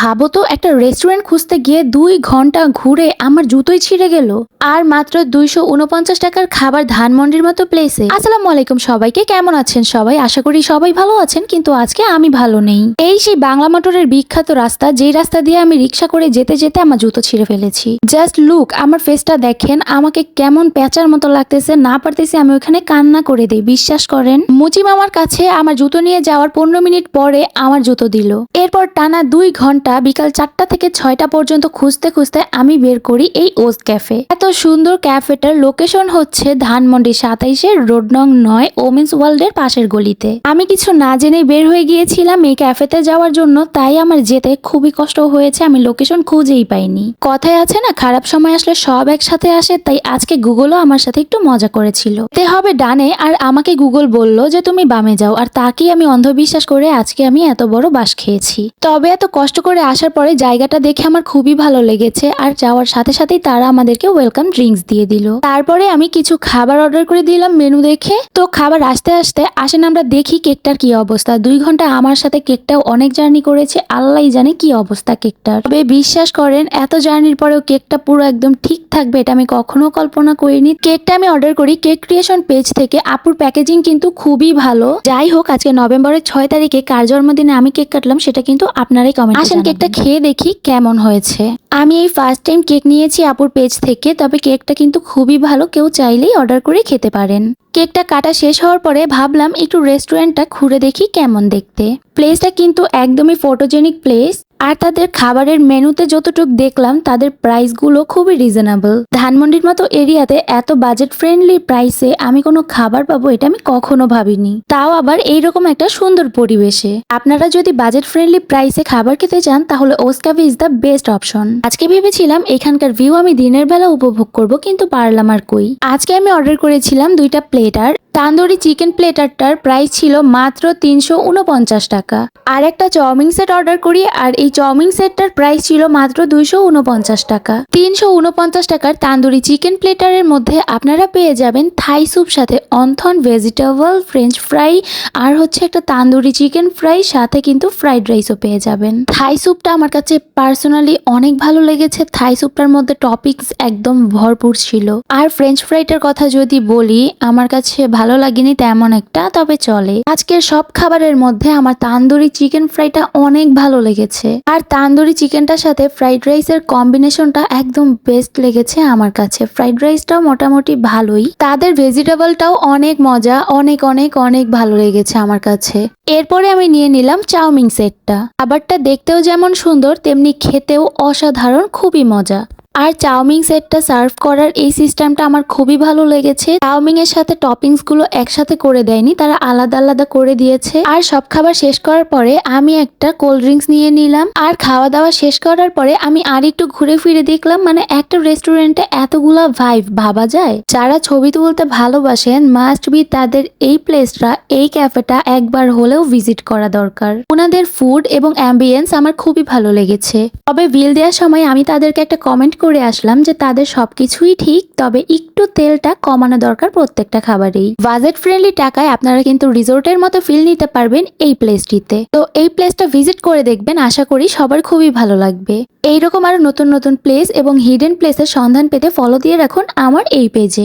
ভাবো তো, একটা রেস্টুরেন্ট খুঁজতে গিয়ে দুই ঘণ্টা ঘুরে আমার জুতোই ছিঁড়ে গেল। আর মাত্র দুইশো উনপঞ্চাশ টাকার খাবার ধানমন্ডির মতো প্লেসে আসসালামু আলাইকুম সবাইকে, কেমন আছেন সবাই? আশা করি সবাই ভালো আছেন, কিন্তু আজকে আমি ভালো নেই। এই সেই বাংলা মোটরের বিখ্যাত রাস্তা, যেই রাস্তা দিয়ে আমি রিক্সা করে যেতে যেতে আমার জুতো ছিঁড়ে ফেলেছি। জাস্ট লুক আমার ফেসটা দেখেন, আমাকে কেমন প্যাচার মতো লাগতেছে, না পারতেছি আমি ওখানে কান্না করে দিই, বিশ্বাস করেন? মুচি মামার কাছে আমার জুতো নিয়ে যাওয়ার পনেরো মিনিট পরে আমার জুতো দিল। এরপর টানা দুই ঘণ্টা বিকাল চারটা থেকে ছয়টা পর্যন্ত খুঁজতে খুঁজতে আমি বের করি এই ওজ ক্যাফে। এত সুন্দর ক্যাফেটার লোকেশন হচ্ছে ধানমন্ডি সাতাইশের রোড নং নয় ওমেন্স ওয়ার্ল্ডের পাশের গলিতে। আমি কিছু না জেনে বের হয়ে গিয়েছিলাম এই ক্যাফেতে যাওয়ার জন্য, তাই আমার যেতে খুবই কষ্ট হয়েছে, আমি লোকেশন খুঁজেই পাইনি। কথায় আছে না, খারাপ সময় আসলে সব একসাথে আসে, তাই আজকে গুগলও আমার সাথে একটু মজা করেছিল। তে হবে ডানে, আর আমাকে গুগল বলল যে তুমি বামে যাও, আর তাকেই আমি অন্ধবিশ্বাস করে আজকে আমি এত বড় বাস খেয়েছি। তবে এত কষ্ট করে আসার পরে জায়গাটা দেখে আমার খুবই ভালো লেগেছে আর যাওয়ার সাথে সাথেই তারা আমাদেরকে ওয়েলকাম ড্রিঙ্কস দিয়ে দিল। তারপরে আমি কিছু খাবার অর্ডার করে দিলাম মেনু দেখে। তো খাবার আসতে আসতে আসেন আমরা দেখি কেকটার কি অবস্থা। দুই ঘণ্টা আমার সাথে কেকটাও অনেক জার্নি করেছে আল্লাহ জানে কি অবস্থা কেকটার। তবে বিশ্বাস করেন, এত জার্নির পরেও কেকটা পুরো একদম ঠিক থাকবে এটা আমি কখনো কল্পনা করিনি। কেকটা আমি অর্ডার করি কেক ক্রিয়েশন পেজ থেকে। আপুর প্যাকেজিং কিন্তু খুবই ভালো। যাই হোক, আজকে নভেম্বরের ছয় তারিখে কার জন্মদিনে আমি কেক কাটলাম সেটা কিন্তু আপনারাই কমেন্ট আসেন কেকটা খেয়ে দেখি কেমন হয়েছে। আমি এই ফার্স্ট টাইম কেক নিয়েছি আপুর পেজ থেকে, তবে কেকটা কিন্তু খুবই ভালো, কেউ চাইলেই অর্ডার করে খেতে পারেন। কেকটা কাটা শেষ হওয়ার পরে ভাবলাম একটু রেস্টুরেন্টটা ঘুরে দেখি কেমন দেখতে। প্লেসটা কিন্তু একদমই ফটোজেনিক প্লেস আর তাদের খাবারের মেনুতে যতটুকু দেখলাম, তাদের প্রাইসগুলো খুবই রিজনেবল। ধানমন্ডির মতো এরিয়াতে এত বাজেট ফ্রেন্ডলি প্রাইসে আমি কোনো খাবার পাবো এটা আমি কখনো ভাবিনি। তাও আবার এইরকম একটা সুন্দর পরিবেশে। আপনারা যদি বাজেট ফ্রেন্ডলি প্রাইসে খাবার খেতে চান, তাহলে ওসকাভি ইজ দ্য বেস্ট অপশন আজকে ভেবেছিলাম এখানকার ভিউ আমি দিনের বেলা উপভোগ করব, কিন্তু পারলাম আর কই। আজকে আমি অর্ডার করেছিলাম দুইটা প্লেটার তান্দুরি চিকেন প্লেটারটার প্রাইস ছিল মাত্র তিনশো উনপঞ্চাশ টাকা। আর একটা চাউমিন সেট অর্ডার করি, আর এই চাউমিন সেটটার প্রাইস ছিল মাত্র দুইশো উনপঞ্চাশ টাকা। তিনশো উনপঞ্চাশ টাকার তান্দুরি চিকেন প্লেটারের মধ্যে আপনারা পেয়ে যাবেন থাই স্যুপ সাথে অন্থন ভেজিটেবল, ফ্রেঞ্চ ফ্রাই, আর হচ্ছে একটা তান্দুরি চিকেন ফ্রাই, সাথে কিন্তু ফ্রাইড রাইসও পেয়ে যাবেন। থাই স্যুপটা আমার কাছে পার্সোনালি অনেক ভালো লেগেছে। থাই স্যুপটার মধ্যে টপিকস একদম ভরপুর ছিল। আর ফ্রেঞ্চ ফ্রাইটার কথা যদি বলি, আমার কাছে ভালো লাগেনি তেমন একটা, তবে চলে। আজকের সব খাবারের মধ্যে আমার তান্দুরি চিকেন ফ্রাইটা অনেক ভালো লেগেছে। আর তান্দুরি চিকেনটার সাথে ফ্রাইড রাইসের কম্বিনেশনটা একদম বেস্ট লেগেছে আমার কাছে। ফ্রাইড রাইসটাও মোটামুটি ভালোই। তাদের ভেজিটেবলটাও অনেক মজা, অনেক অনেক অনেক ভালো লেগেছে আমার কাছে। এরপরে আমি নিয়ে নিলাম চাউমিন সেটটা। খাবারটা দেখতেও যেমন সুন্দর, তেমনি খেতেও অসাধারণ, খুবই মজা। আর চাউমিন সেটটা সার্ভ করার এই সিস্টেমটা আমার খুবই ভালো লেগেছে। চাউমিন এর সাথে টপিংসগুলো একসাথে করে দেয়নি, তারা আলাদা আলাদা করে দিয়েছে। আর সব খাবার শেষ করার পরে আমি একটা কোল্ড ড্রিঙ্কস নিয়ে নিলাম। আর খাওয়া দাওয়া শেষ করার পরে আমি আর একটু ঘুরে ফিরে দেখলাম মানে একটা রেস্টুরেন্টে এতগুলা ভাইব, ভাবা যায়? যারা ছবি তুলতে ভালোবাসেন মাস্ট বি তাদের এই প্লেসটা এই ক্যাফেটা একবার হলেও ভিজিট করা দরকার। ওনাদের ফুড এবং অ্যাম্বিয়েন্স আমার খুবই ভালো লেগেছে। তবে বিল দেওয়ার সময় আমি তাদেরকে একটা কমেন্ট করে আসলাম যে তাদের সবকিছুই ঠিক, তবে একটু তেলটা কমানো দরকার প্রত্যেকটা খাবারেই। বাজেট ফ্রেন্ডলি টাকায় আপনারা কিন্তু রিসোর্টের মতো ফিল নিতে পারবেন এই প্লেসটিতে তো এই প্লেসটা ভিজিট করে দেখবেন, আশা করি সবার খুবই ভালো লাগবে। এইরকম আরও নতুন নতুন প্লেস এবং হিডেন প্লেসের সন্ধান পেতে ফলো দিয়ে রাখুন আমার এই পেজে